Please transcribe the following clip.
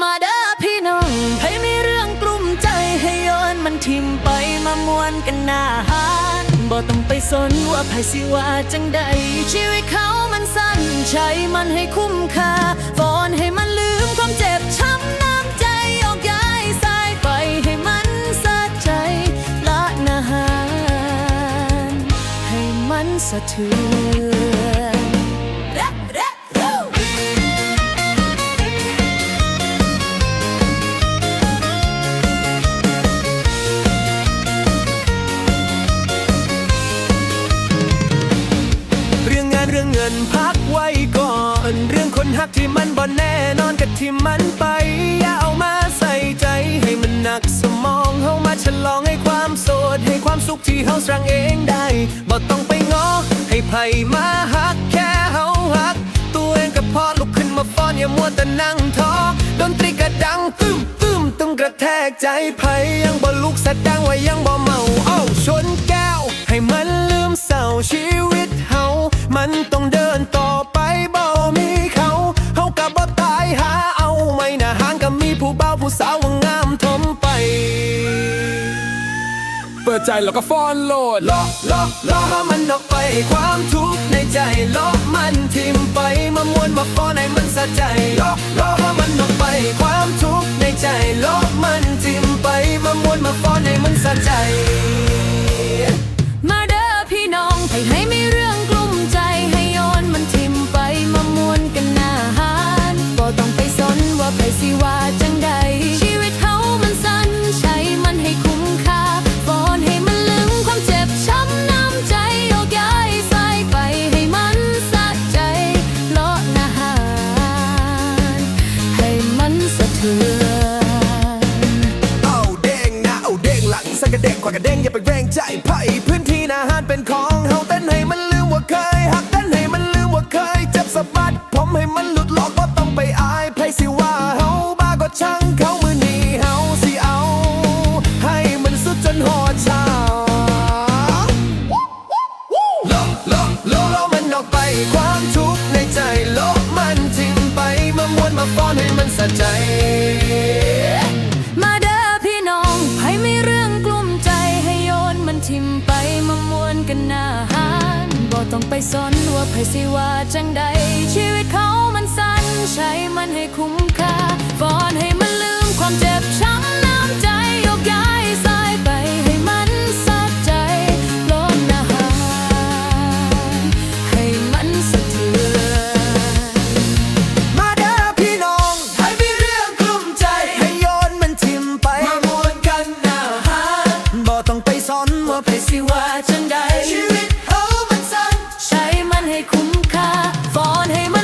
มาเด้อพี่น้องให้มีเรื่องกลุ้มใจให้โยนมันทิมไปมามวนกันหน้าหานบ่ต้องไปสนว่าไผสิว่าจังใด ชีวิตเขามันสั้นใช้มันให้คุ้มค่าฟอนให้มันลืมความเจ็บช้ำน้ำใจออกย้ายสายไปให้มันสะใจละนาหารให้มันสะเทือน หักที่มันบ่แน่นอนกับที่มันไป อย่าเอามาใส่ใจให้มันหนักสมองเฮามาฉลองให้ความโสด ให้ความสุขที่เฮาสร้างเองได้บ่ต้องไปง้อให้ไผมาหักแค่เฮาหัก ตัวเองก็พอลุกขึ้นมาฟ้อนอย่ามัวแต่นั่งท้อดนตรีก็ดังตึ้มตึ้มต้องกระแทกใจไผยังบ่ลุกแสดงว่ายังบ่เมาเอ้าชนแก้ว ให้มันลืมเศร้าชีวิตเฮามันต้องเดินต่ ใจแล้วก็ฟ้อนโหลดลอกลอกลอมันออกไปความทุกข์ในใจลอกมันทิมไปมามวนมาฟ้อนให้มันสะใจลอกลอกให้มันออกไปความทุกข์ในใจลอกมันทิมไปมามวนมาฟ้อนให้มันสะใจ เอาเด้งหลังสักกระเด้งขวากระเด้งอย่าไปแรงใจไผ่พื้นที่นาหารเป็นของเฮาเต้นให้มันลืมว่าเคยหักเต้นให้มันลืมว่าเคยเจ็บสะบัดผมให้มันหลุดหลอกก็ต้องไปอายไผสิว่าเฮาบ้าก็ช่างเขามือนีเฮาสิเอา ให้มันสุดจนหอดชาลบลบลบลบมันออกไปความทุกข์ในใจลบมันทิ้งไปมามวนมาฟ้อนให้มันสะใจ บ่ต้องไปสนว่าไผสิว่าจังใด ชีวิตเขามันสั้นใช้มันให้คุ้มค่าฟอนให้มันลืมความเจ็บช้ำน้ำใจยกย้ายสายไปให้มันสะใจลดนาหาให้มันสะเทือนมาเด้อพี่น้อง ให้มีเรื่องกลุ้มใจ ให้โยนมันทิมไป มามวนกันหน้าหาบ่ต้องไปสนว่าไผสิว่าจังใดชีวิต Von Hamer.